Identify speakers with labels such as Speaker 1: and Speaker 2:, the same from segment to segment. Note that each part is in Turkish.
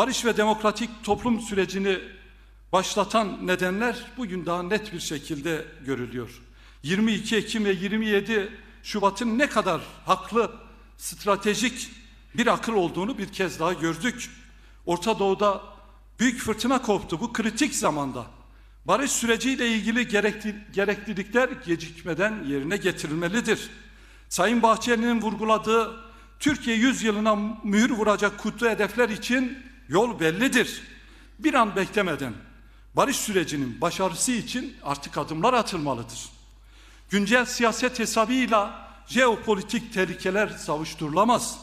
Speaker 1: barış ve demokratik toplum sürecini başlatan nedenler bugün daha net bir şekilde görülüyor. 22 Ekim ve 27 Şubat'ın ne kadar haklı, stratejik bir akıl olduğunu bir kez daha gördük. Orta Doğu'da büyük fırtına koptu bu kritik zamanda. Barış süreciyle ilgili gerekli, gereklilikler gecikmeden yerine getirilmelidir. Sayın Bahçeli'nin vurguladığı Türkiye 100 yılına mühür vuracak kutlu hedefler için yol bellidir. Bir an beklemeden barış sürecinin başarısı için artık adımlar atılmalıdır. Güncel siyaset hesabıyla jeopolitik tehlikeler savuşturulamaz.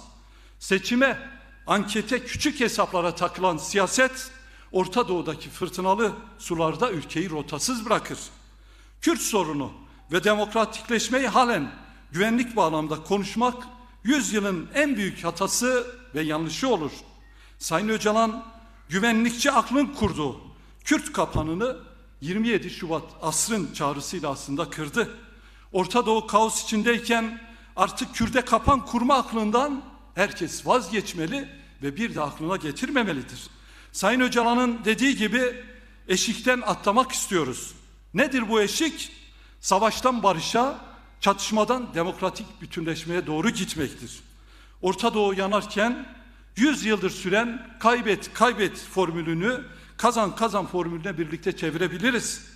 Speaker 1: Seçime, ankete, küçük hesaplara takılan siyaset Orta Doğu'daki fırtınalı sularda ülkeyi rotasız bırakır. Kürt sorunu ve demokratikleşmeyi halen güvenlik bağlamda konuşmak yüzyılın en büyük hatası ve yanlışı olur. Sayın Öcalan güvenlikçi aklın kurduğu Kürt kapanını 27 Şubat asrın çağrısıyla aslında kırdı. Orta Doğu kaos içindeyken artık Kürt'e kapan kurma aklından herkes vazgeçmeli ve bir de aklına getirmemelidir. Sayın Öcalan'ın dediği gibi eşikten atlamak istiyoruz. Nedir bu eşik? Savaştan barışa, çatışmadan demokratik bütünleşmeye doğru gitmektir. Orta Doğu yanarken 100 yıldır süren kaybet kaybet formülünü kazan kazan formülüne birlikte çevirebiliriz.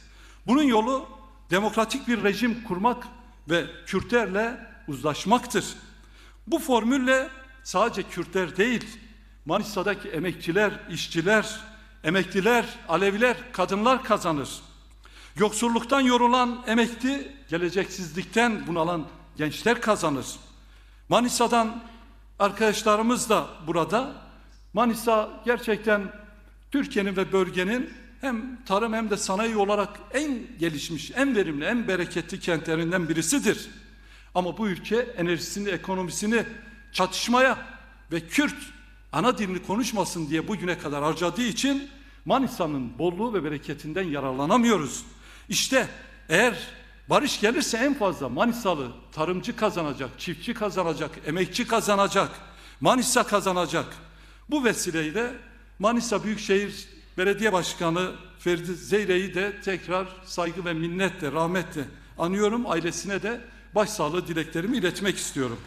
Speaker 1: Bunun yolu demokratik bir rejim kurmak ve Kürtlerle uzlaşmaktır. Bu formülle sadece Kürtler değil, Manisa'daki emekçiler, işçiler, emekliler, Aleviler, kadınlar kazanır. Yoksulluktan yorulan emekli, geleceksizlikten bunalan gençler kazanır. Manisa'dan arkadaşlarımız da burada. Manisa gerçekten Türkiye'nin ve bölgenin hem tarım hem de sanayi olarak en gelişmiş, en verimli, en bereketli kentlerinden birisidir. Ama bu ülke enerjisini, ekonomisini çatışmaya ve Kürt ana dilini konuşmasın diye bugüne kadar harcadığı için Manisa'nın bolluğu ve bereketinden yararlanamıyoruz. İşte eğer barış gelirse en fazla Manisalı tarımcı kazanacak, çiftçi kazanacak, emekçi kazanacak, Manisa kazanacak. Bu vesileyle Manisa Büyükşehir Belediye Başkanı Ferdi Zeyre'yi de tekrar saygı ve minnetle, rahmetle anıyorum. Ailesine de başsağlığı dileklerimi iletmek istiyorum.